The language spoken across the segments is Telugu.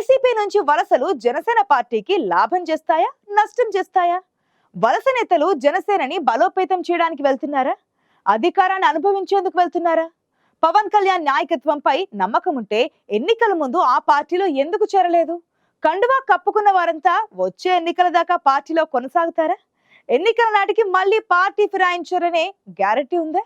వైసీపీ నుంచి వలసలు జనసేన పార్టీకి లాభం చేస్తాయా? నష్టం చేస్తాయా? వలస నేతలు జనసేనని బలోపేతం చేయడానికి వెళ్తున్నారా? అధికారాన్ని అనుభవించేందుకు వెళ్తున్నారా? పవన్ కళ్యాణ్ నాయకత్వంపై నమ్మకం ఉంటే ఎన్నికల ముందు ఆ పార్టీలో ఎందుకు చేరలేదు? కండువా కప్పుకున్న వారంతా వచ్చే ఎన్నికల దాకా పార్టీలో కొనసాగుతారా? ఎన్నికల నాటికి మళ్ళీ పార్టీ ఫిరాయించారనే గ్యారంటీ ఉందా?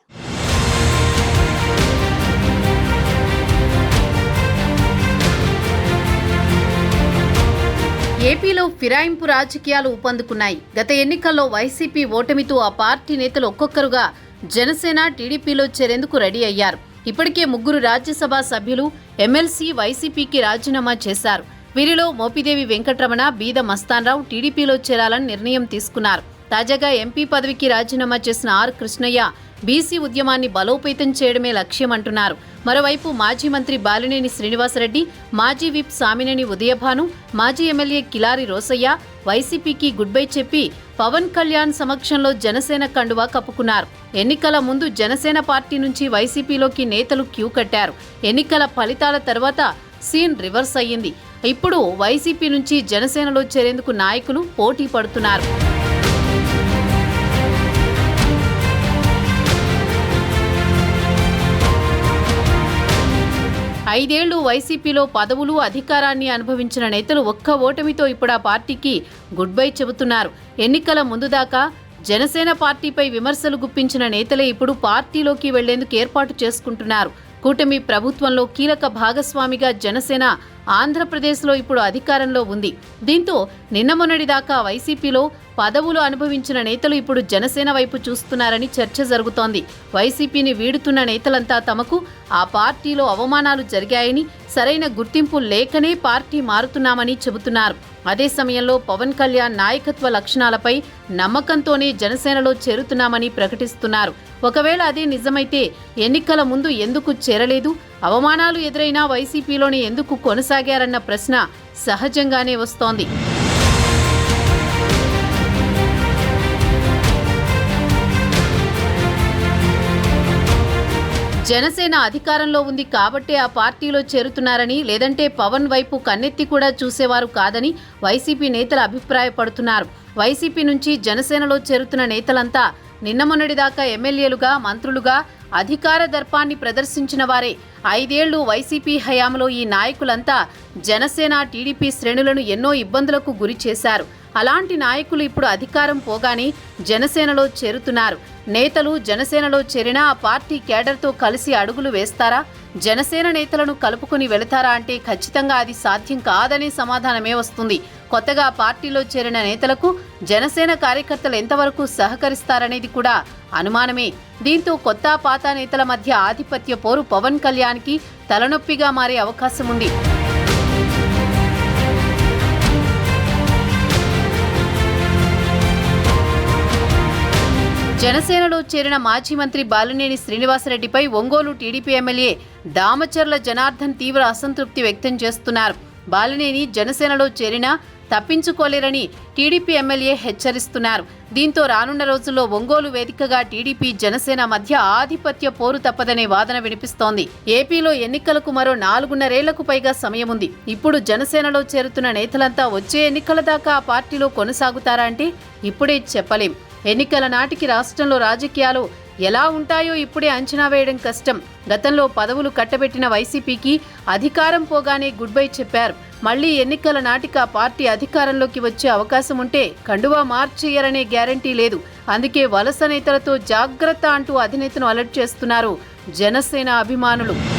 ఏపీలో ఫిరాయింపు రాజకీయాలు ఊపందుకున్నాయి. గత ఎన్నికల్లో వైసీపీ ఓటమితో ఆ పార్టీ నేతలు ఒక్కొక్కరుగా జనసేన టీడీపీలో చేరేందుకు రెడీ అయ్యారు. ఇప్పటికే ముగ్గురు రాజ్యసభ సభ్యులు ఎమ్మెల్సీ వైసీపీకి రాజీనామా చేశారు. వీరిలో మోపిదేవి వెంకటరమణ బీద మస్తాన్రావు టీడీపీలో చేరాలని నిర్ణయం తీసుకున్నారు. తాజాగా ఎంపీ పదవికి రాజీనామా చేసిన ఆర్ కృష్ణయ్య బీసీ ఉద్యమాన్ని బలోపేతం చేయడమే లక్ష్యమంటున్నారు. మరోవైపు మాజీ మంత్రి బాలినేని శ్రీనివాసరెడ్డి మాజీ విప్ సామినేని ఉదయభాను మాజీ ఎమ్మెల్యే కిలారి రోసయ్య వైసీపీకి గుడ్ బై చెప్పి పవన్ కళ్యాణ్ సమక్షంలో జనసేన కండువా కప్పుకున్నారు. ఎన్నికల ముందు జనసేన పార్టీ నుంచి వైసీపీలోకి నేతలు క్యూ కట్టారు. ఎన్నికల ఫలితాల తర్వాత సీన్ రివర్స్ అయ్యింది. ఇప్పుడు వైసీపీ నుంచి జనసేనలో చేరేందుకు నాయకులు పోటీ పడుతున్నారు. ఐదేళ్ళు వైసీపీలో పదవులు అధికారాన్ని అనుభవించిన నేతలు ఒక్క ఓటమితో ఇప్పుడు ఆ పార్టీకి గుడ్ బై చెబుతున్నారు. ఎన్నికల ముందు దాకా జనసేన పార్టీపై విమర్శలు గుప్పించిన నేతలే ఇప్పుడు పార్టీలోకి వెళ్ళేందుకు ఏర్పాటు చేసుకుంటున్నారు. కూటమి ప్రభుత్వంలో కీలక భాగస్వామిగా జనసేన ఆంధ్రప్రదేశ్లో ఇప్పుడు అధికారంలో ఉంది. దీంతో నిన్న మొన్నటిదాకా వైసీపీలో పదవులు అనుభవించిన నేతలు ఇప్పుడు జనసేన వైపు చూస్తున్నారని చర్చ జరుగుతోంది. వైసీపీని వీడుతున్న నేతలంతా తమకు ఆ పార్టీలో అవమానాలు జరిగాయని సరైన గుర్తింపు లేకనే పార్టీ మారుతున్నామని చెబుతున్నారు. అదే సమయంలో పవన్ కళ్యాణ్ నాయకత్వ లక్షణాలపై నమ్మకంతోనే జనసేనలో చేరుతున్నామని ప్రకటిస్తున్నారు. ఒకవేళ అదే నిజమైతే ఎన్నికల ముందు ఎందుకు చేరలేదు? అవమానాలు ఎదురైనా వైసీపీలోనే ఎందుకు కొనసాగారన్న ప్రశ్న సహజంగానే వస్తోంది. జనసేన అధికారంలో ఉంది కాబట్టే ఆ పార్టీలో చేరుతున్నారని లేదంటే పవన్ వైపు కన్నెత్తి కూడా చూసేవారు కాదని వైసీపీ నేతలు అభిప్రాయపడుతున్నారు. వైసీపీ నుంచి జనసేనలో చేరుతున్న నేతలంతా నిన్న మొన్నటిదాకా ఎమ్మెల్యేలుగా మంత్రులుగా అధికార దర్పాన్ని ప్రదర్శించిన వారే. ఐదేళ్ళు వైసీపీ హయాంలో ఈ నాయకులంతా జనసేన టీడీపీ శ్రేణులను ఎన్నో ఇబ్బందులకు గురి చేశారు. అలాంటి నాయకులు ఇప్పుడు అధికారం పోగానే జనసేనలో చేరుతున్నారు. నేతలు జనసేనలో చేరినా ఆ పార్టీ కేడర్తో కలిసి అడుగులు వేస్తారా? జనసేన నేతలను కలుపుకుని వెళతారా అంటే ఖచ్చితంగా అది సాధ్యం కాదనే సమాధానమే వస్తుంది. కొత్తగా పార్టీలో చేరిన నేతలకు జనసేన కార్యకర్తలు ఎంతవరకు సహకరిస్తారనేది కూడా అనుమానమే. దీంతో కొత్త పాత నేతల మధ్య ఆధిపత్య పోరు పవన్ కళ్యాణ్కి తలనొప్పిగా మారే అవకాశం ఉంది జనసేనలో చేరిన మాజీ మంత్రి బాలినేని శ్రీనివాసరెడ్డిపై ఒంగోలు టీడీపీ ఎమ్మెల్యే దామచర్ల జనార్దన్ తీవ్ర అసంతృప్తి వ్యక్తం చేస్తున్నారు. బాలినేని జనసేనలో చేరినా తప్పించుకోలేరని టీడీపీ ఎమ్మెల్యే హెచ్చరిస్తున్నారు. దీంతో రానున్న రోజుల్లో ఒంగోలు వేదికగా టీడీపీ జనసేన మధ్య ఆధిపత్య పోరు తప్పదనే వాదన వినిపిస్తోంది. ఏపీలో ఎన్నికలకు మరో నాలుగున్నరేళ్ళకు పైగా సమయం ఉంది ఇప్పుడు జనసేనలో చేరుతున్న నేతలంతా వచ్చే ఎన్నికల దాకా ఆ పార్టీలో కొనసాగుతారా అంటే ఇప్పుడే చెప్పలేం. ఎన్నికల నాటికి రాష్ట్రంలో రాజకీయాలు ఎలా ఉంటాయో ఇప్పుడే అంచనా వేయడం కష్టం. గతంలో పదవులు కట్టబెట్టిన వైసీపీకి అధికారం పోగానే గుడ్ బై చెప్పారు. మళ్ళీ ఎన్నికల నాటిక పార్టీ అధికారంలోకి వచ్చే అవకాశం ఉంటే కండువా మార్చేయరనే గ్యారంటీ లేదు. అందుకే వలస నేతలతో జాగ్రత్త అంటూ అధినేతను అలర్ట్ చేస్తున్నారు జనసేన అభిమానులు.